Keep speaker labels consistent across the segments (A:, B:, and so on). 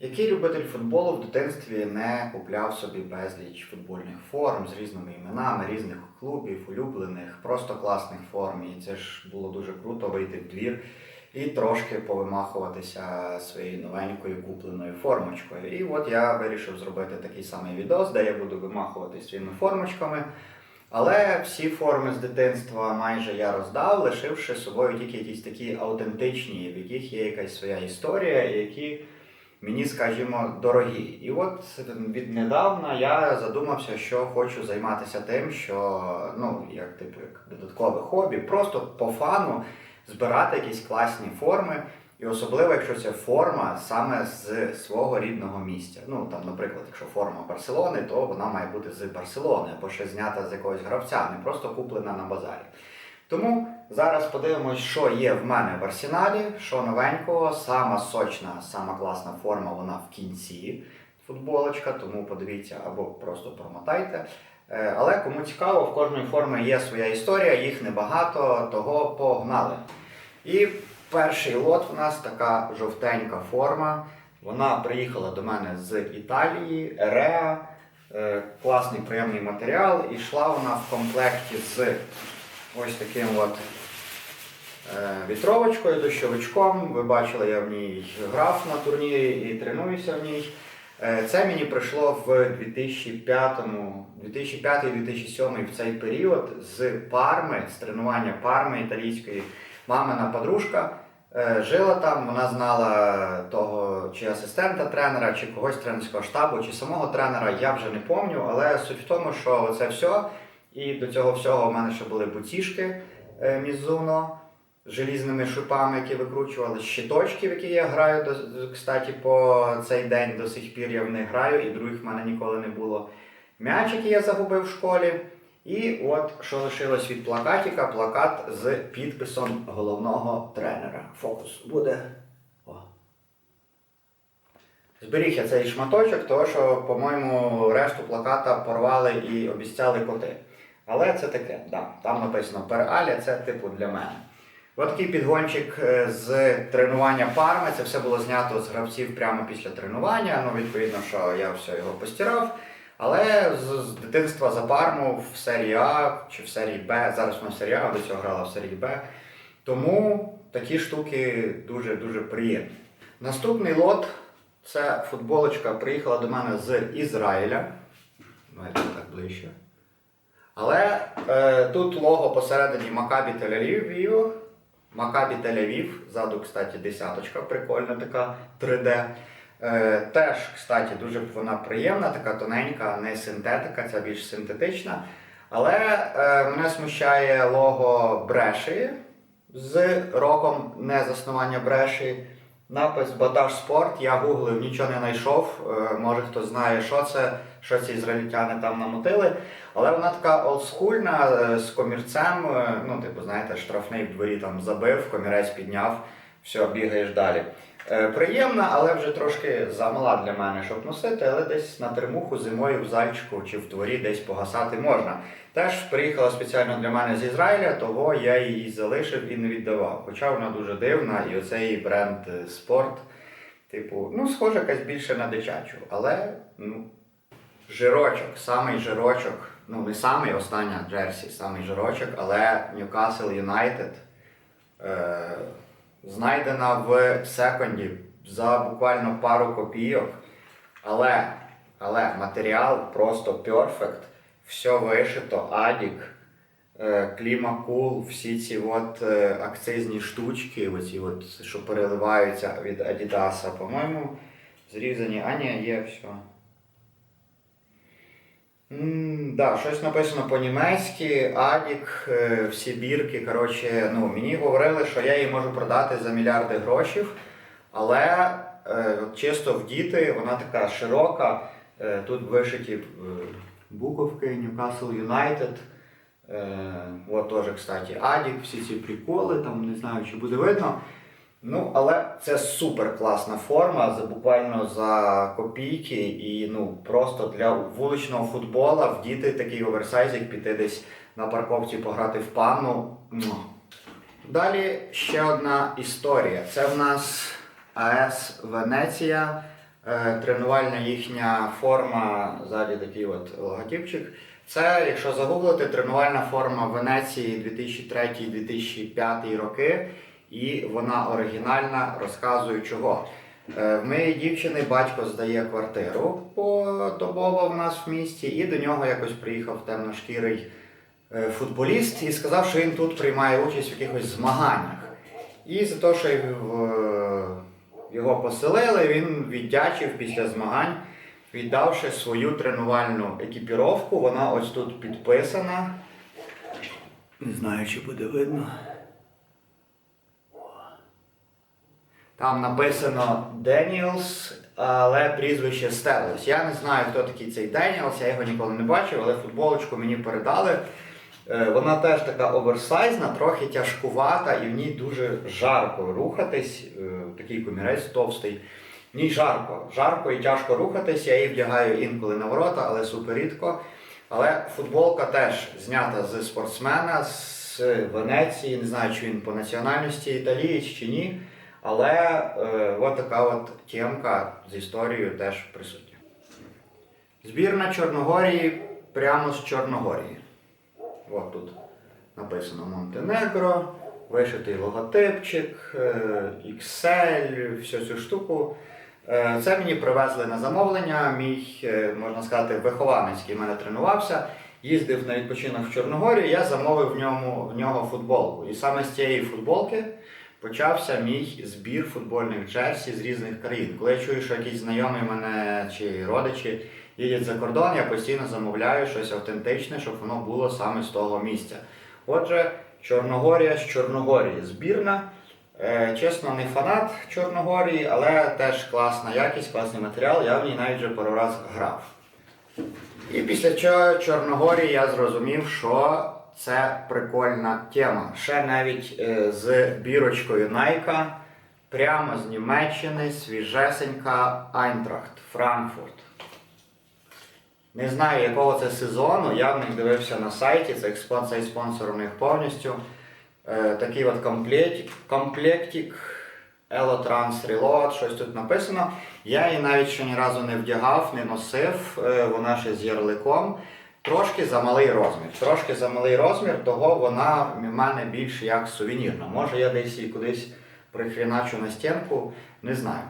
A: Який любитель футболу в дитинстві не купляв собі безліч футбольних форм з різними іменами, різних клубів, улюблених, просто класних форм. І це ж було дуже круто вийти в двір і трошки повимахуватися своєю новенькою купленою формочкою. І от я вирішив зробити такий самий відос, де я буду вимахуватися своїми формочками. Але всі форми з дитинства майже я роздав, лишивши собою тільки якісь такі аутентичні, в яких є якась своя історія, які мені, скажімо, дорогі. І от віднедавна я задумався, що хочу займатися тим, що ну, як типу як додаткове хобі, просто по фану збирати якісь класні форми. І особливо, якщо це форма саме з свого рідного місця. Ну там, наприклад, якщо форма Барселони, то вона має бути з Барселони або ще знята з якогось гравця, не просто куплена на базарі. Тому зараз подивимось, що є в мене в арсеналі, що новенького, сама сочна, сама класна форма, вона в кінці футболочка, тому подивіться або просто промотайте. Е, Але кому цікаво, в кожної форми є своя історія, їх небагато, того погнали. І перший лот у нас така жовтенька форма. Вона приїхала до мене з Італії, Ереа. Е, Класний приємний матеріал. І йшла вона в комплекті з ось таким от е, вітровочкою, дощовичком. Ви бачили, я в ній грав на турнірі і тренуюся в ній. Е, Це мені прийшло в 2005-2007 в цей період з Парми, з тренування Парми італійської. Мамина подружка е, жила там, вона знала того чи асистента тренера, чи когось тренерського штабу, чи самого тренера, я вже не пам'ятаю, але суть в тому, що це все. І до цього всього в мене ще були буцішки е, Мізуно з желізними шипами, які викручували, щиточки, в які я граю, до- кстати, по цей день до сих пір я в них граю, і других в мене ніколи не було. М'яч, який я загубив в школі. І от що лишилось від плакатика, плакат з підписом головного тренера. Фокус буде. О. Зберіг я цей шматочок, тому що, по-моєму, решту плаката порвали і обіцяли коти. Але це таке, да. там написано Пераля, це типу для мене. От такий підгончик е, з тренування парми. Це все було знято з гравців прямо після тренування. Ну, відповідно, що я все його постирав. Але з, з дитинства за парму в серії А чи в серії Б, зараз вона в серії А, до цього грала в серії Б. Тому такі штуки дуже-дуже приємні. Наступний лот це футболочка приїхала до мене з Ізраїля. Давайте так ближче. Але е, тут лого посередині Макабі Тель-Авів. Макабі Тель-Авів. Ззаду, кстати, десяточка, прикольна така 3D. Е, теж, кстати, дуже вона приємна, така тоненька, не синтетика, ця більш синтетична. Але е, мене смущає лого Бреші з роком незаснування Бреші. Напис Баташ Спорт. Я гуглив, нічого не знайшов. Е, може хто знає, що це, що ці ізраїльтяни там намотили. Але вона така олдскульна е, з комірцем. е, Ну, типу, знаєте, штрафний в дворі там забив, комірець підняв, все, бігаєш далі. Е, Приємна, але вже трошки замала для мене, щоб носити, але десь на термуху зимою в зальчику чи в дворі десь погасати можна. Теж приїхала спеціально для мене з Ізраїля, того я її залишив і не віддавав. Хоча вона дуже дивна, і оцей бренд спорт, типу, ну, схоже, якась більше на дитячу, але ну, жирочок, самий жирочок, ну не самий остання Джерсі, самий жирочок, але Ньюкасл Юнайтед е, знайдена в секонді за буквально пару копійок. Але, але матеріал просто перфект, все вишито, адік, е, клімакул, всі ці от е, акцизні штучки, оці от, що переливаються від Адідаса, по-моєму, зрізані. А ні, є все. М, Да, щось написано по-німецьки, Адік, е, всі бірки. Коротше, ну, мені говорили, що я її можу продати за мільярди грошей, але е, чисто в діти вона така широка. Е, тут вишиті буковки Newcastle United. Е, от теж, кстати, Адік, всі ці приколи, там не знаю, чи буде видно. Ну, але це супер класна форма, за буквально за копійки, і ну просто для вуличного футбола в діти такий оверсайзик піти десь на парковці пограти в панну. Далі ще одна історія. Це в нас АЕС Венеція. Е, Тренувальна їхня форма, ззаді такий от логотипчик. Це, якщо загуглити, тренувальна форма Венеції 2003-2005 роки, і вона оригінальна, розказую чого. Е, В моєї дівчини батько здає квартиру подобово в нас в місті, і до нього якось приїхав темношкірий е, футболіст і сказав, що він тут приймає участь в якихось змаганнях. І за те, що його поселили, він віддячив після змагань, віддавши свою тренувальну екіпіровку. Вона ось тут підписана. Не знаю, чи буде видно. Там написано Деніелс, але прізвище Стелос. Я не знаю, хто такий цей Деніелс, я його ніколи не бачив, але футболочку мені передали. Е, Вона теж така оверсайзна, трохи тяжкувата, і в ній дуже жарко рухатись. Е, Такий комірець товстий. В ній жарко. Жарко і тяжко рухатись. Я її вдягаю інколи на ворота, але супер рідко. Але футболка теж знята з спортсмена з Венеції. Не знаю, чи він по національності італієць чи ні. Але е, от така от тємка з історією теж присутня. Збірна Чорногорії прямо з Чорногорії. От тут написано Монтенегро, вишитий логотипчик, е, XL, всю цю штуку. Е, Це мені привезли на замовлення. Мій, е, можна сказати, вихованець, який мене тренувався, їздив на відпочинок в Чорногорію, я замовив в ньому, в нього футболку. І саме з цієї футболки почався мій збір футбольних джерсі з різних країн. Коли я чую, що якісь знайомі мене чи родичі їдять за кордон, я постійно замовляю щось автентичне, щоб воно було саме з того місця. Отже, Чорногорія з Чорногорії збірна. Е, Чесно, не фанат Чорногорії, але теж класна якість, класний матеріал. Я в ній навіть вже пару раз грав. І після чого Чорногорії я зрозумів, що це прикольна тема. Ще навіть е, з бірочкою Найка, прямо з Німеччини, свіжесенька Айнтрахт, Франкфурт. Не знаю, якого це сезону, я в них дивився на сайті, це цей спонсор у них повністю. Е, такий от комплект, комплектик Elotrans Reload, щось тут написано. Я її навіть ще ні разу не вдягав, не носив, е, вона ще з ярликом. Трошки за малий розмір. Трошки за малий розмір, того вона в мене більш як сувенірна. Може я десь її кудись прихріначу на стінку, не знаю.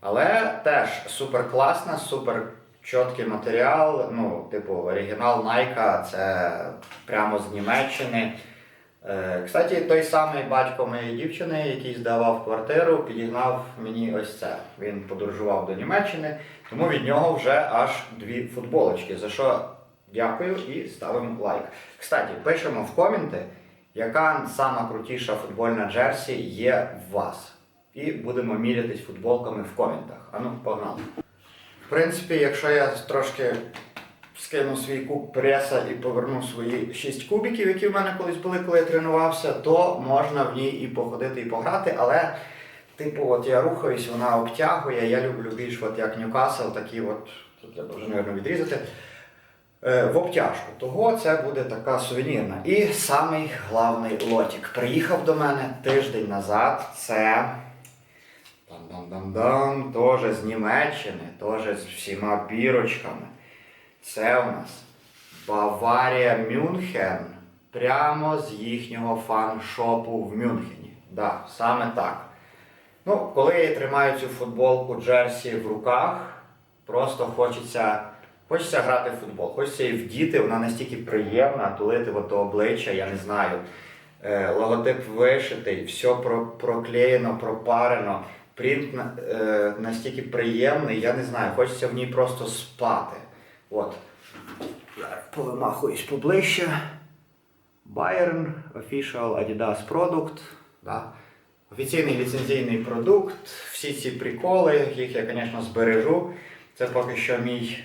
A: Але теж супер класна, супер чіткий матеріал. Ну, типу, оригінал Nike, це прямо з Німеччини. Е, Кстати, той самий батько моєї дівчини, який здавав квартиру, підігнав мені ось це. Він подорожував до Німеччини, тому від нього вже аж дві футболочки. За що дякую і ставимо лайк. Кстати, пишемо в коменти, яка сама крутіша футбольна джерсі є в вас. І будемо мірятись футболками в коментах. Ану, погнали. В принципі, якщо я трошки скину свій куб преса і поверну свої 6 кубиків, які в мене колись були, коли я тренувався, то можна в ній і походити, і пограти. Але, типу, от я рухаюсь, вона обтягує. Я люблю більш от як Ньюкасл, такі от, тут я дуже, мабуть, відрізати. Е, В обтяжку. Того це буде така сувенірна. І самий главний лотик. Приїхав до мене тиждень назад. Це Дам-дам-дам-дам, теж з Німеччини, теж з всіма бірочками. Це у нас Баварія Мюнхен. Прямо з їхнього фан-шопу в Мюнхені. Да, саме так. Ну, коли я тримаю цю футболку Джерсі в руках, просто хочеться, хочеться грати в футбол. Хочеться її вдіти, вона настільки приємна, тулити в ото обличчя, я не знаю. Е, логотип вишитий, все проклеєно, пропарено. Принт е, настільки приємний, я не знаю, хочеться в ній просто спати. От. Повимахуюсь поближче. Bayern Official Adidas Product. Да. Офіційний ліцензійний продукт. Всі ці приколи, їх я, звісно, збережу. Це поки що мій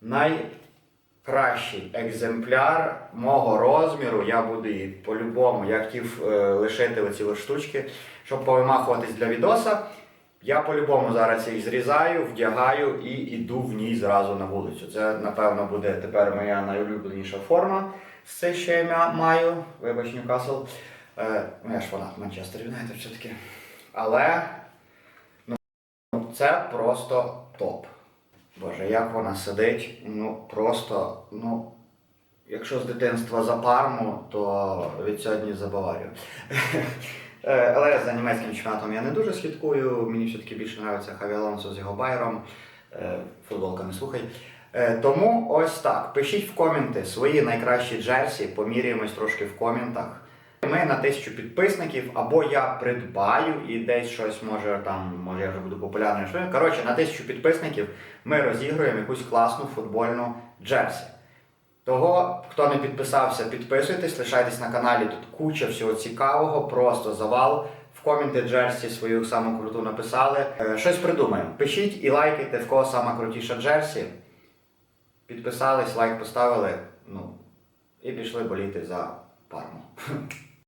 A: найкращий екземпляр мого розміру. Я буду її по-любому. Я хотів е, лишити оці штучки, щоб повимахуватись для відоса. Я по-любому зараз їх зрізаю, вдягаю і йду в ній зразу на вулицю. Це, напевно, буде тепер моя найулюбленіша форма цих, що я маю. Вибач, Ньюкасл. Е, ну, я ж фанат Манчестер Юнайтед все-таки. Але ну, це просто топ. Боже, як вона сидить, ну просто, ну, якщо з дитинства за парму, то від сьогодні за Баварію. Е, Але за німецьким чемпіонатом я не дуже слідкую. Мені все-таки більше подобається Хаві Алонсо з його байером. Е, Футболка не слухай. Е, Тому ось так. Пишіть в коменти свої найкращі джерсі, поміряємось трошки в коментах. Ми на тисячу підписників, або я придбаю і десь щось може там, може я вже буду популярним. що- Коротше, на тисячу підписників ми розігруємо якусь класну футбольну джерсі. Того, хто не підписався, підписуйтесь, лишайтесь на каналі. Тут куча всього цікавого, просто завал. В коменти Джерсі свою саму круту написали. Е, щось придумаємо. Пишіть і лайкайте, в кого сама крутіша Джерсі. Підписались, лайк поставили. Ну, і пішли боліти за парму.